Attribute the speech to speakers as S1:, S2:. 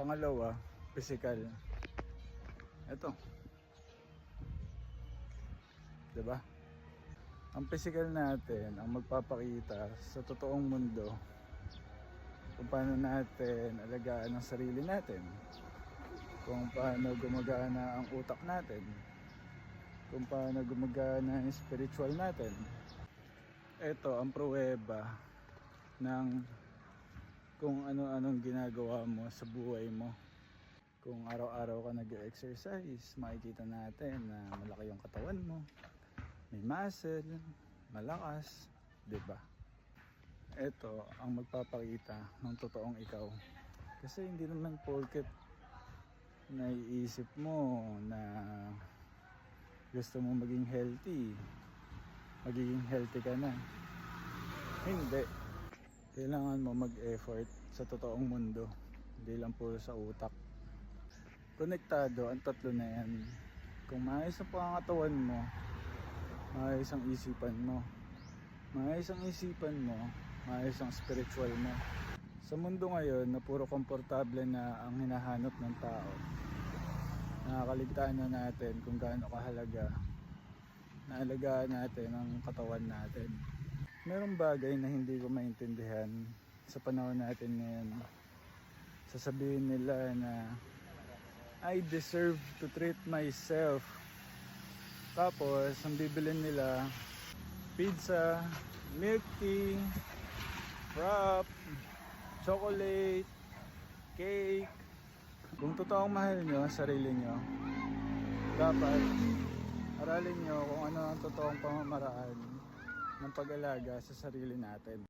S1: Pangalawa, physical. Ito. 'Di ba? Ang physical natin ang magpapakita sa totoong mundo kung paano natin alagaan ang sarili natin. Kung paano gumagana ang utak natin. Kung paano gumagana ang spiritual natin. Ito ang pruweba ng kung ano-anong ginagawa mo sa buhay mo. Kung araw-araw ka nag-exercise, makikita natin na malaki yung katawan mo. May muscle, malakas, 'di ba? Ito ang magpapakita ng totoong ikaw. Kasi hindi naman porket naiisip mo na gusto mo maging healthy, magiging healthy ka na. Hindi. Kailangan mo mag-effort sa totoong mundo. Hindi lang puro sa utak. Konektado ang tatlo na yan. Kung maayos ang pangangatawan mo, maayos ang isipan mo. Maayos ang isipan mo, maayos ang spiritual mo. Sa mundo ngayon na puro komportable na ang hinahanap ng tao, nakakaligtaan na natin kung gaano kahalaga na alagaan natin ang katawan natin. Merong bagay na hindi ko maintindihan sa panahon natin ngayon. Sasabihin nila na I deserve to treat myself. Tapos, ang bibilin nila, pizza, milk tea, frap, chocolate, cake. Kung totoong mahal nyo ang sarili nyo, dapat aralin nyo kung ano ang totoong pamamaraan ng pag-alaga sa sarili natin.